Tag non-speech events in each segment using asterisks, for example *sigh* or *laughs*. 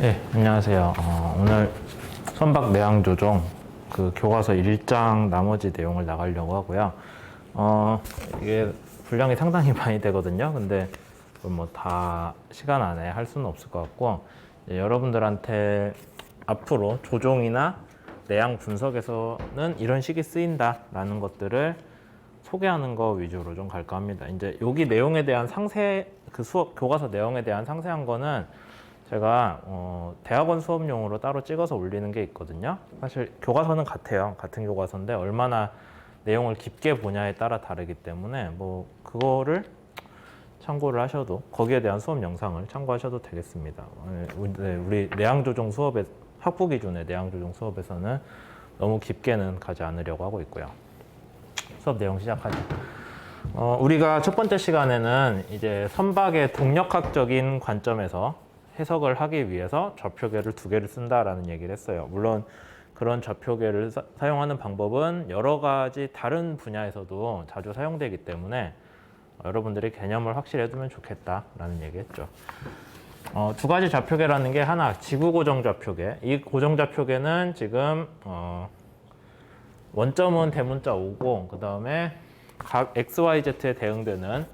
네, 안녕하세요. 어, 오늘 선박 내양 조종 그 교과서 1장 나머지 내용을 나가려고 하고요. 어, 이게 분량이 상당히 *laughs* 많이 되거든요. 근데 뭐 다 시간 안에 할 수는 없을 것 같고 여러분들한테 앞으로 조종이나 내양 분석에서는 이런 식이 쓰인다라는 것들을 소개하는 거 위주로 좀 갈까 합니다. 이제 여기 내용에 대한 상세 그 수업 교과서 내용에 대한 상세한 거는 제가 어, 대학원 수업용으로 따로 찍어서 올리는 게 있거든요. 사실 교과서는 같아요. 같은 교과서인데 얼마나 내용을 깊게 보냐에 따라 다르기 때문에 뭐 그거를 참고를 하셔도 거기에 대한 수업 영상을 참고하셔도 되겠습니다. 어, 우리- 네, 우리 내양 조종 수업에 학부 기준의 내양 조종 수업에서는 너무 깊게는 가지 않으려고 하고 있고요. 수업 내용 시작하죠. 어, 우리가 첫 번째 시간에는 이제 선박의 동력학적인 관점에서 해석을 하기 위해서 좌표계를 두 개를 쓴다라는 얘기를 했어요. 물론 그런 좌표계를 사, 사용하는 방법은 여러 가지 다른 분야에서도 자주 사용되기 때문에 여러분들이 개념을 확실히 해두면 좋겠다라는 얘기했죠. 어, 두 가지 좌표계라는 게 하나 지구 고정 좌표계. 이 고정 좌표계는 지금 어, 원점은 대문자 5고 그 다음에 각 x, y, z에 대응되는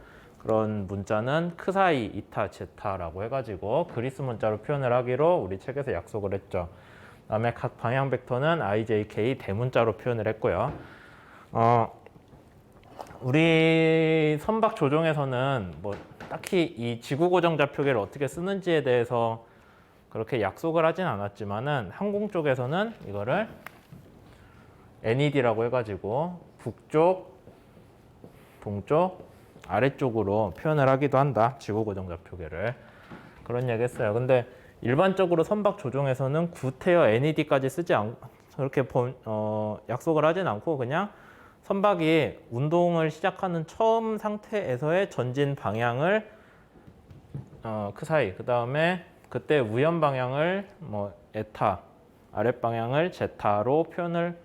그런 문자는 크사이, 이타, 제타라고 해가지고 그리스 문자로 표현을 하기로 우리 책에서 약속을 했죠. 그다음에 각 방향 벡터는 i, j, k 대문자로 표현을 했고요. 어, 우리 선박 조종에서는 뭐 딱히 이 지구 고정 좌표계를 어떻게 쓰는지에 대해서 그렇게 약속을 하진 않았지만은 항공 쪽에서는 이거를 NED라고 해가지고 북쪽, 동쪽, 아래쪽으로 표현을 하기도 한다. 지구 고정 좌표계를 그런 얘기 했어요. 근데 일반적으로 선박 조종에서는 구태여 NED까지 쓰지 않 그렇게 본- 어, 약속을 하진 않고 그냥 선박이 운동을 시작하는 처음 상태에서의 전진 방향을 어, 그 사이 그 다음에 그때 우연 방향을 뭐 에타 아랫 방향을 제타로 표현을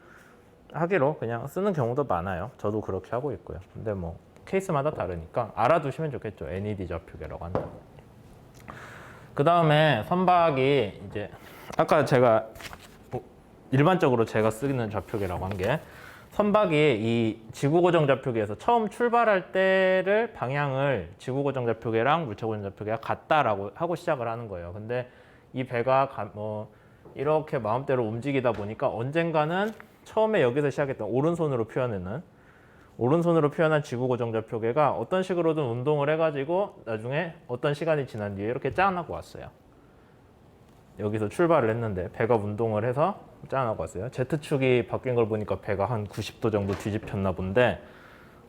하기로 그냥 쓰는 경우도 많아요. 저도 그렇게 하고 있고요. 근데 뭐 케이스마다 다르니까 알아두시면 좋겠죠. NED 좌표계라고 한다. 그 다음에 선박이 이제 아까 제가 뭐 일반적으로 제가 쓰는 좌표계라고 한 게 선박이 이 지구 고정 좌표계에서 처음 출발할 때를 방향을 지구 고정 좌표계랑 물체 고정 좌표계가 같다라고 하고 시작을 하는 거예요. 근데 이 배가 가- 뭐 이렇게 마음대로 움직이다 보니까 언젠가는 처음에 여기서 시작했던 오른손으로 표현하는 오른손으로 표현한 지구 고정 좌표계가 어떤 식으로든 운동을 해가지고 나중에 어떤 시간이 지난 뒤에 이렇게 짠하고 왔어요. 여기서 출발을 했는데 배가 운동을 해서 짠하고 왔어요. Z축이 바뀐 걸 보니까 배가 한 90도 정도 뒤집혔나 본데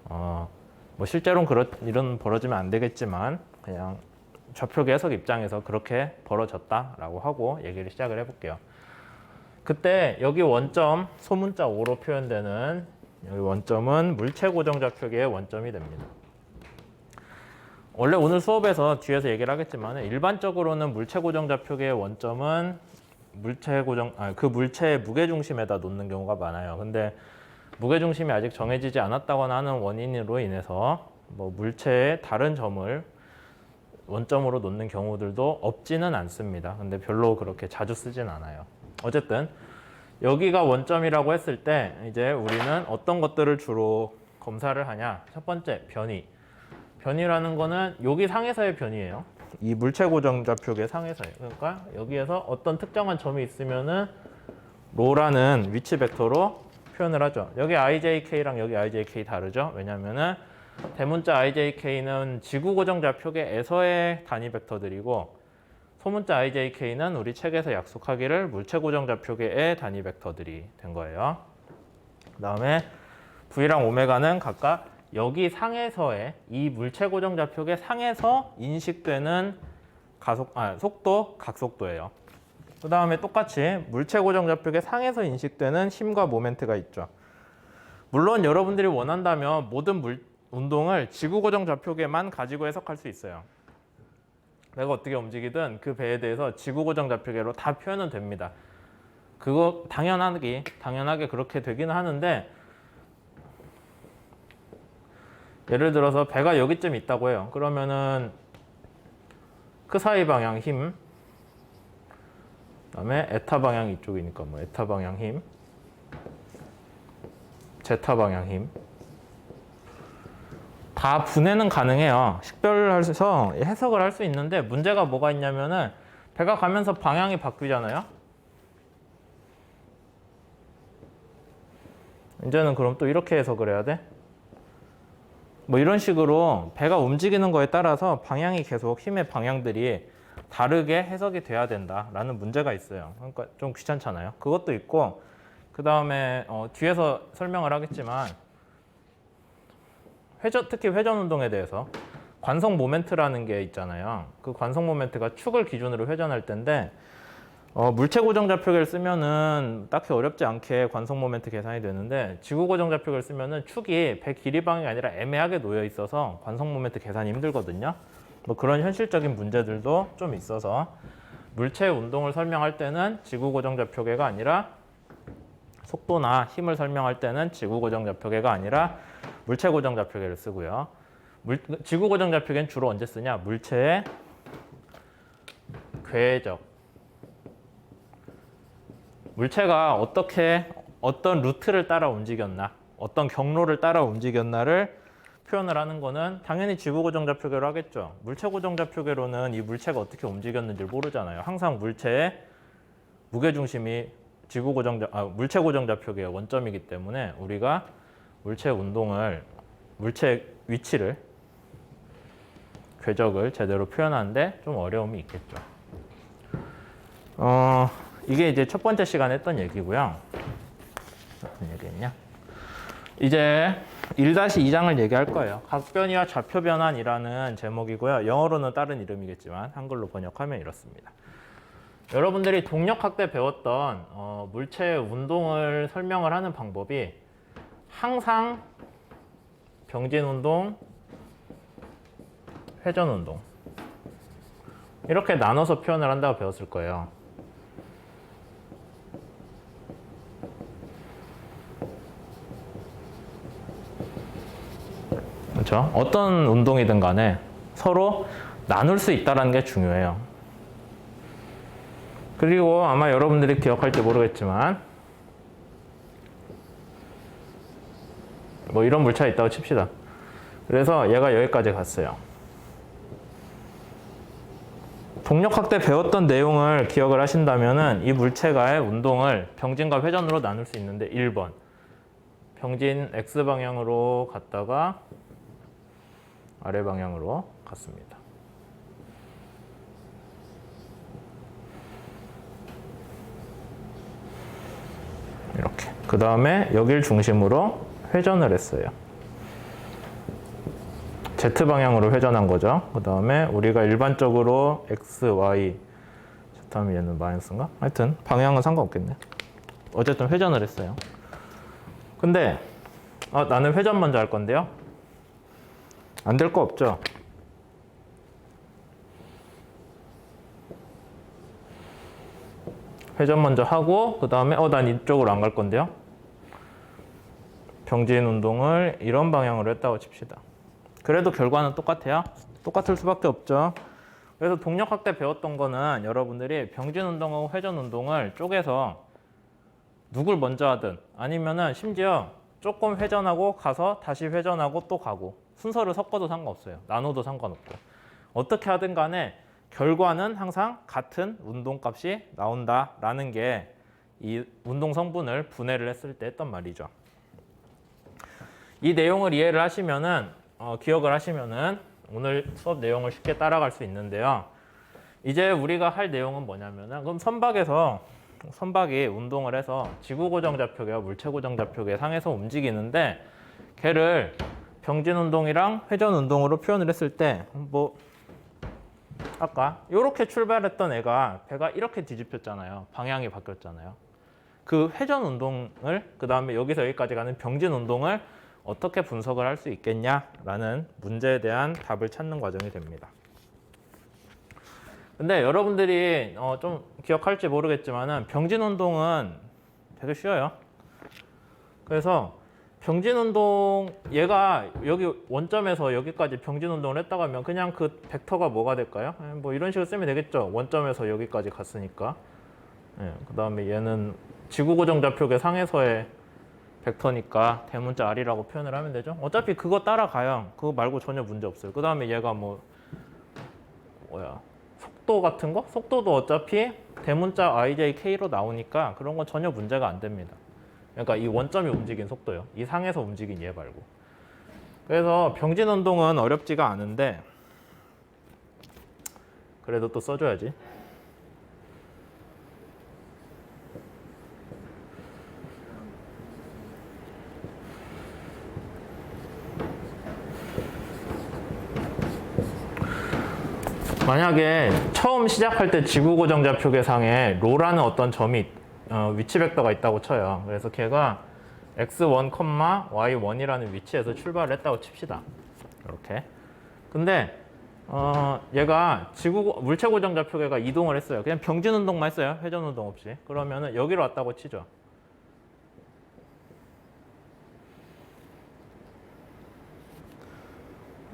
어, 뭐 실제로는 그런 일은 벌어지면 안 되겠지만 그냥 좌표계 해석 입장에서 그렇게 벌어졌다라고 하고 얘기를 시작을 해볼게요. 그때 여기 원점 소문자 5로 표현되는 여기 원점은 물체 고정 좌표계의 원점이 됩니다. 원래 오늘 수업에서 뒤에서 얘기를 하겠지만 일반적으로는 물체 고정 좌표계의 원점은 물체 고정 아, 그 물체의 무게 중심에다 놓는 경우가 많아요. 근데 무게 중심이 아직 정해지지 않았다거나 하는 원인으로 인해서 뭐 물체의 다른 점을 원점으로 놓는 경우들도 없지는 않습니다. 근데 별로 그렇게 자주 쓰진 않아요. 어쨌든 여기가 원점이라고 했을 때 이제 우리는 어떤 것들을 주로 검사를 하냐? 첫 번째 변이. 변이라는 거는 여기 상에서의 변이에요. 이 물체 고정 좌표계 상에서예요. 그러니까 여기에서 어떤 특정한 점이 있으면은 로라는 위치 벡터로 표현을 하죠. 여기 ijk랑 여기 ijk 다르죠. 왜냐면은 대문자 ijk는 지구 고정 좌표계에서의 단위 벡터들이고 소문자 ijk는 우리 책에서 약속하기를 물체 고정 좌표계의 단위 벡터들이 된 거예요. 그 다음에 v랑 오메가는 각각 여기 상에서의 이 물체 고정 좌표계 상에서 인식되는 가속 아 속도 각속도예요. 그 다음에 똑같이 물체 고정 좌표계 상에서 인식되는 힘과 모멘트가 있죠. 물론 여러분들이 원한다면 모든 물, 운동을 지구 고정 좌표계만 가지고 해석할 수 있어요. 내가 어떻게 움직이든 그 배에 대해서 지구 고정 좌표계로 다 표현은 됩니다. 그거 당연하게 당연하게 그렇게 되기는 하는데 예를 들어서 배가 여기쯤 있다고 해요. 그러면은 그 사이 방향 힘 그다음에 에타 방향 이쪽이니까 뭐 에타 방향 힘, 제타 방향 힘. 다 분해는 가능해요. 식별해서 해석을 할 수 있는데 문제가 뭐가 있냐면은 배가 가면서 방향이 바뀌잖아요. 이제는 그럼 또 이렇게 해석을 해야 돼? 뭐 이런 식으로 배가 움직이는 거에 따라서 방향이 계속 힘의 방향들이 다르게 해석이 돼야 된다라는 문제가 있어요. 그러니까 좀 귀찮잖아요. 그것도 있고 그 다음에 어, 뒤에서 설명을 하겠지만 회전 특히 회전 운동에 대해서 관성 모멘트라는 게 있잖아요. 그 관성 모멘트가 축을 기준으로 회전할 텐데 어, 물체 고정 좌표계를 쓰면은 딱히 어렵지 않게 관성 모멘트 계산이 되는데 지구 고정 좌표계를 쓰면은 축이 배 길이 방향이 아니라 애매하게 놓여 있어서 관성 모멘트 계산이 힘들거든요. 뭐 그런 현실적인 문제들도 좀 있어서 물체 운동을 설명할 때는 지구 고정 좌표계가 아니라 속도나 힘을 설명할 때는 지구 고정 좌표계가 아니라 물체 고정 좌표계를 쓰고요. 물, 지구 고정 좌표계는 주로 언제 쓰냐? 물체의 궤적 물체가 어떻게 어떤 루트를 따라 움직였나, 어떤 경로를 따라 움직였나를 표현을 하는 거는 당연히 지구 고정 좌표계로 하겠죠. 물체 고정 좌표계로는 이 물체가 어떻게 움직였는지 모르잖아요. 항상 물체의 무게 중심이 지구 고정 좌- 아, 물체 고정 좌표계의 원점이기 때문에 우리가 물체 운동을 물체 위치를 궤적을 제대로 표현하는데 좀 어려움이 있겠죠. 어, 이게 이제 첫 번째 시간에 했던 얘기고요. 무슨 얘기했냐? 이제 1-2장을 얘기할 거예요. 각변이와 좌표 변환이라는 제목이고요. 영어로는 다른 이름이겠지만 한글로 번역하면 이렇습니다. 여러분들이 동력학 때 배웠던 어, 물체 운동을 설명을 하는 방법이 항상 병진 운동, 회전 운동 이렇게 나눠서 표현을 한다고 배웠을 거예요. 그렇죠? 어떤 운동이든 간에 서로 나눌 수 있다는 게 중요해요. 그리고 아마 여러분들이 기억할지 모르겠지만 뭐 이런 물체가 있다고 칩시다. 그래서 얘가 여기까지 갔어요. 동력학 때 배웠던 내용을 기억을 하신다면은 이 물체가의 운동을 병진과 회전으로 나눌 수 있는데 1번 병진 x 방향으로 갔다가 아래 방향으로 갔습니다. 이렇게. 그 다음에 여길 중심으로 회전을 했어요. Z 방향으로 회전한 거죠. 그 다음에 우리가 일반적으로 X, Y, Z 하면 얘는 마이너스인가? 하여튼 방향은 상관없겠네. 어쨌든 회전을 했어요. 근데 아, 나는 회전 먼저 할 건데요. 안 될 거 없죠. 회전 먼저 하고 그 다음에 어 난 이쪽으로 안 갈 건데요. 병진 운동을 이런 방향으로 했다고 칩시다. 그래도 결과는 똑같아요. 똑같을 수밖에 없죠. 그래서 동력학 때 배웠던 거는 여러분들이 병진 운동하고 회전 운동을 쪼개서 누굴 먼저 하든 아니면은 심지어 조금 회전하고 가서 다시 회전하고 또 가고 순서를 섞어도 상관없어요. 나눠도 상관없고 어떻게 하든 간에 결과는 항상 같은 운동값이 나온다라는 게 이 운동 성분을 분해를 했을 때 했던 말이죠. 이 내용을 이해를 하시면은 어, 기억을 하시면은 오늘 수업 내용을 쉽게 따라갈 수 있는데요. 이제 우리가 할 내용은 뭐냐면은 그럼 선박에서 선박이 운동을 해서 지구 고정 좌표계와 물체 고정 좌표계 상에서 움직이는데 걔를 병진 운동이랑 회전 운동으로 표현을 했을 때 뭐 아까 이렇게 출발했던 애가 배가 이렇게 뒤집혔잖아요. 방향이 바뀌었잖아요. 그 회전 운동을 그 다음에 여기서 여기까지 가는 병진 운동을 어떻게 분석을 할 수 있겠냐라는 문제에 대한 답을 찾는 과정이 됩니다. 근데 여러분들이 어, 좀 기억할지 모르겠지만은 병진 운동은 되게 쉬워요. 그래서 병진 운동 얘가 여기 원점에서 여기까지 병진 운동을 했다고 하면 그냥 그 벡터가 뭐가 될까요? 뭐 이런 식으로 쓰면 되겠죠. 원점에서 여기까지 갔으니까 예, 그 다음에 얘는 지구 고정 좌표계 상에서의 벡터니까 대문자 r이라고 표현을 하면 되죠. 어차피 그거 따라가요. 그거 말고 전혀 문제 없어요. 그 다음에 얘가 뭐 뭐야 속도 같은 거? 속도도 어차피 대문자 ijk로 나오니까 그런 건 전혀 문제가 안 됩니다. 그러니까 이 원점이 움직인 속도요. 이 상에서 움직인 얘 말고. 그래서 병진 운동은 어렵지가 않은데 그래도 또 써줘야지. 만약에 처음 시작할 때 지구 고정 좌표계상에 로라는 어떤 점이 어, 위치 벡터가 있다고 쳐요. 그래서 걔가 x1, y1이라는 위치에서 출발을 했다고 칩시다. 이렇게. 근데 어, 얘가 지구 고- 물체 고정 좌표계가 이동을 했어요. 그냥 병진 운동만 했어요. 회전 운동 없이. 그러면은 여기로 왔다고 치죠.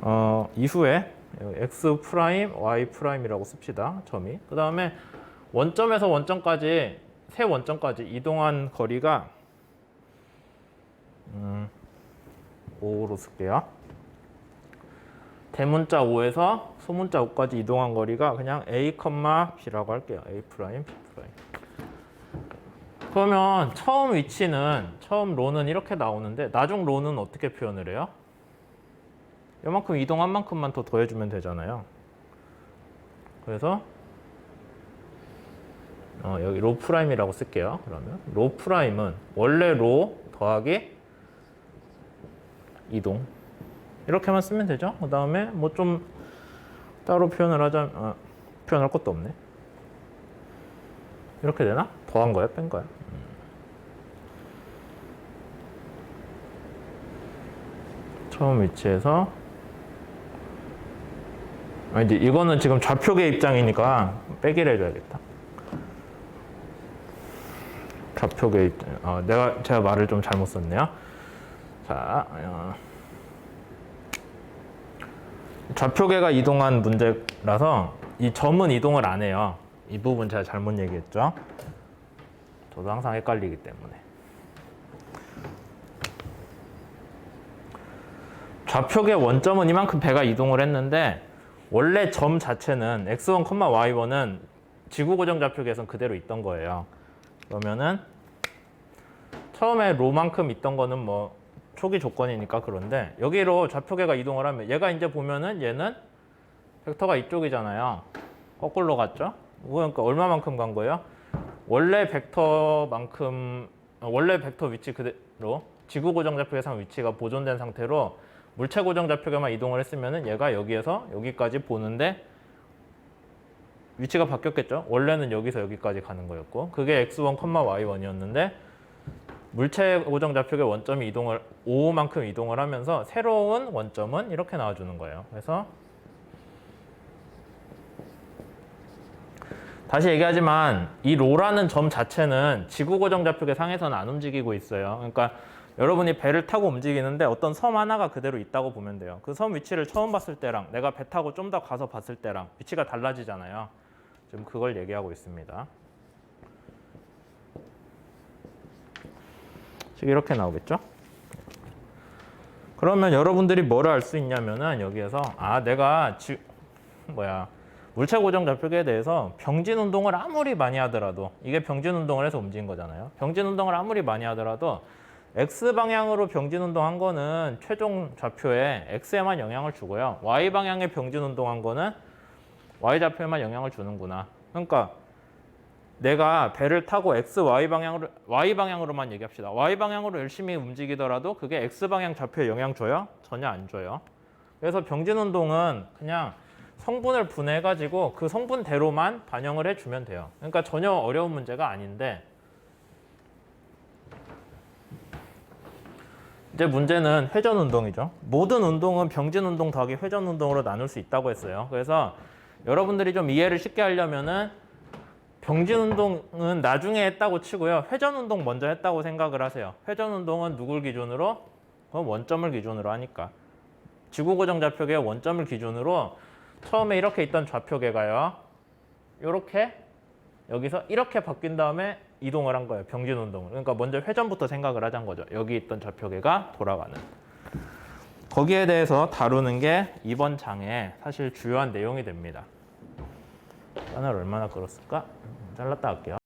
어, 이후에 x 프라임, y 프라임이라고 씁시다. 점이. 그 다음에 원점에서 원점까지 세 원점까지 이동한 거리가 음, 5로 쓸게요. 대문자 5에서 소문자 5까지 이동한 거리가 그냥 a, b라고 할게요. a 프라임, b 프라임. 그러면 처음 위치는 처음 로는 이렇게 나오는데 나중 로는 어떻게 표현을 해요? 요만큼 이동한 만큼만 더 더해주면 되잖아요. 그래서 어, 여기 로 프라임이라고 쓸게요. 그러면 로 프라임은 원래 로 더하기 이동 이렇게만 쓰면 되죠. 그 다음에 뭐 좀 따로 표현을 하자 아, 표현할 것도 없네. 이렇게 되나? 더한 거야, 뺀 거야? 음. 처음 위치에서 아 이제 이거는 지금 좌표계 입장이니까 빼기를 해줘야겠다. 좌표계 입장. 어, 내가 제가 말을 좀 잘못 썼네요. 자, 어, 좌표계가 이동한 문제라서 이 점은 이동을 안 해요. 이 부분 제가 잘못 얘기했죠. 저도 항상 헷갈리기 때문에. 좌표계 원점은 이만큼 배가 이동을 했는데 원래 점 자체는 x1, y1은 지구 고정 좌표계에선 그대로 있던 거예요. 그러면은 처음에 로만큼 있던 거는 뭐 초기 조건이니까 그런데 여기로 좌표계가 이동을 하면 얘가 이제 보면은 얘는 벡터가 이쪽이잖아요. 거꾸로 갔죠? 그러니까 얼마만큼 간 거예요? 원래 벡터만큼 어, 원래 벡터 위치 그대로 지구 고정 좌표 계상 위치가 보존된 상태로 물체 고정 좌표계만 이동을 했으면은 얘가 여기에서 여기까지 보는데 위치가 바뀌었겠죠? 원래는 여기서 여기까지 가는 거였고 그게 x1, y1이었는데 물체 고정 좌표계 원점이 이동을 5만큼 이동을 하면서 새로운 원점은 이렇게 나와주는 거예요. 그래서 다시 얘기하지만 이 로라는 점 자체는 지구 고정 좌표계 상에서는 안 움직이고 있어요. 그러니까 여러분이 배를 타고 움직이는데 어떤 섬 하나가 그대로 있다고 보면 돼요. 그 섬 위치를 처음 봤을 때랑 내가 배 타고 좀 더 가서 봤을 때랑 위치가 달라지잖아요. 지금 그걸 얘기하고 있습니다. 지금 이렇게 나오겠죠? 그러면 여러분들이 뭐를 알수 있냐면은 여기에서 아 내가 지, 뭐야 물체 고정 좌표계에 대해서 병진 운동을 아무리 많이 하더라도 이게 병진 운동을 해서 움직인 거잖아요. 병진 운동을 아무리 많이 하더라도 x 방향으로 병진 운동한 거는 최종 좌표에 x에만 영향을 주고요. y 방향에 병진 운동한 거는 y 좌표에만 영향을 주는구나. 그러니까 내가 배를 타고 x, y 방향으로 y 방향으로만 얘기합시다. y 방향으로 열심히 움직이더라도 그게 x 방향 좌표에 영향 줘요? 전혀 안 줘요. 그래서 병진 운동은 그냥 성분을 분해해 가지고 그 성분대로만 반영을 해 주면 돼요. 그러니까 전혀 어려운 문제가 아닌데 이제 문제는 회전 운동이죠. 모든 운동은 병진 운동 더하기 회전 운동으로 나눌 수 있다고 했어요. 그래서 여러분들이 좀 이해를 쉽게 하려면은 병진 운동은 나중에 했다고 치고요. 회전 운동 먼저 했다고 생각을 하세요. 회전 운동은 누굴 기준으로? 그건 원점을 기준으로 하니까. 지구 고정 좌표계 원점을 기준으로 처음에 이렇게 있던 좌표계가요. 이렇게 여기서 이렇게 바뀐 다음에 이동을 한 거예요. 병진 운동을. 그러니까 먼저 회전부터 생각을 하자는 거죠. 여기 있던 좌표계가 돌아가는. 거기에 대해서 다루는 게 이번 장의 사실 주요한 내용이 됩니다. 하나를 얼마나 끌었을까? 음, 잘랐다 할게요.